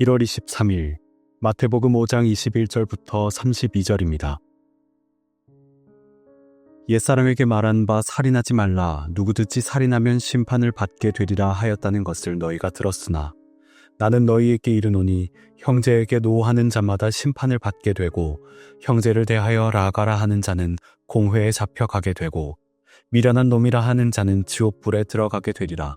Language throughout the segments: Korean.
1월 23일 마태복음 5장 21절부터 32절입니다. 옛사람에게 말한 바 살인하지 말라 누구 듣지 살인하면 심판을 받게 되리라 하였다는 것을 너희가 들었으나 나는 너희에게 이르노니 형제에게 노하는 자마다 심판을 받게 되고 형제를 대하여 라가라 하는 자는 공회에 잡혀가게 되고 미련한 놈이라 하는 자는 지옥불에 들어가게 되리라.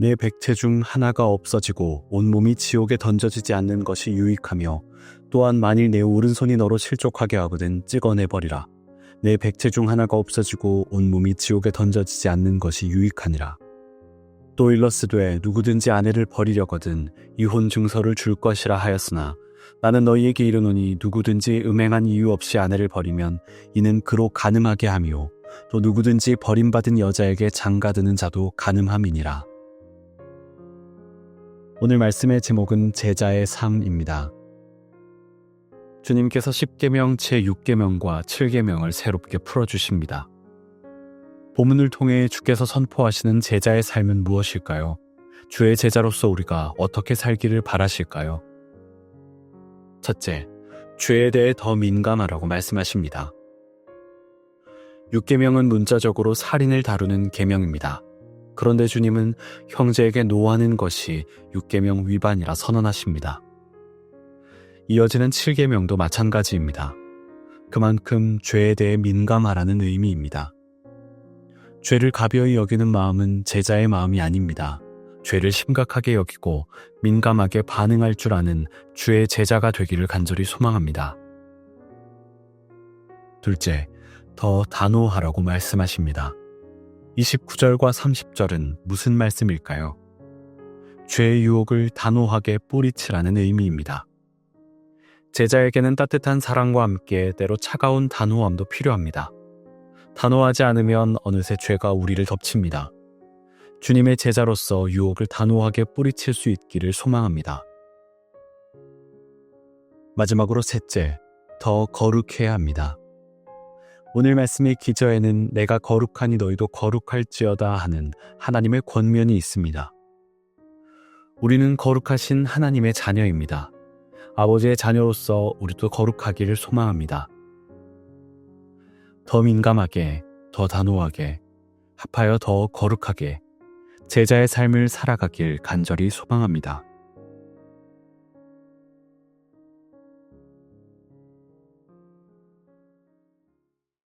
내 백체 중 하나가 없어지고 온몸이 지옥에 던져지지 않는 것이 유익하며 또한 만일 내 오른손이 너로 실족하게 하거든 찍어내버리라. 내 백체 중 하나가 없어지고 온몸이 지옥에 던져지지 않는 것이 유익하니라. 또 일러스되 누구든지 아내를 버리려거든 이혼 증서를 줄 것이라 하였으나 나는 너희에게 이르노니 누구든지 음행한 이유 없이 아내를 버리면 이는 그로 가늠하게 하며 또 누구든지 버림받은 여자에게 장가드는 자도 가늠함이니라. 오늘 말씀의 제목은 제자의 삶입니다. 주님께서 10계명 제6계명과 7계명을 새롭게 풀어 주십니다. 본문을 통해 주께서 선포하시는 제자의 삶은 무엇일까요? 주의 제자로서 우리가 어떻게 살기를 바라실까요? 첫째, 죄에 대해 더 민감하라고 말씀하십니다. 6계명은 문자적으로 살인을 다루는 계명입니다. 그런데 주님은 형제에게 노하는 것이 6계명 위반이라 선언하십니다. 이어지는 7계명도 마찬가지입니다. 그만큼 죄에 대해 민감하라는 의미입니다. 죄를 가벼이 여기는 마음은 제자의 마음이 아닙니다. 죄를 심각하게 여기고 민감하게 반응할 줄 아는 주의 제자가 되기를 간절히 소망합니다. 둘째, 더 단호하라고 말씀하십니다. 29절과 30절은 무슨 말씀일까요? 죄의 유혹을 단호하게 뿌리치라는 의미입니다. 제자에게는 따뜻한 사랑과 함께 때로 차가운 단호함도 필요합니다. 단호하지 않으면 어느새 죄가 우리를 덮칩니다. 주님의 제자로서 유혹을 단호하게 뿌리칠 수 있기를 소망합니다. 마지막으로 셋째, 더 거룩해야 합니다. 오늘 말씀의 기저에는 내가 거룩하니 너희도 거룩할지어다 하는 하나님의 권면이 있습니다. 우리는 거룩하신 하나님의 자녀입니다. 아버지의 자녀로서 우리도 거룩하기를 소망합니다. 더 민감하게, 더 단호하게, 합하여 더 거룩하게 제자의 삶을 살아가길 간절히 소망합니다.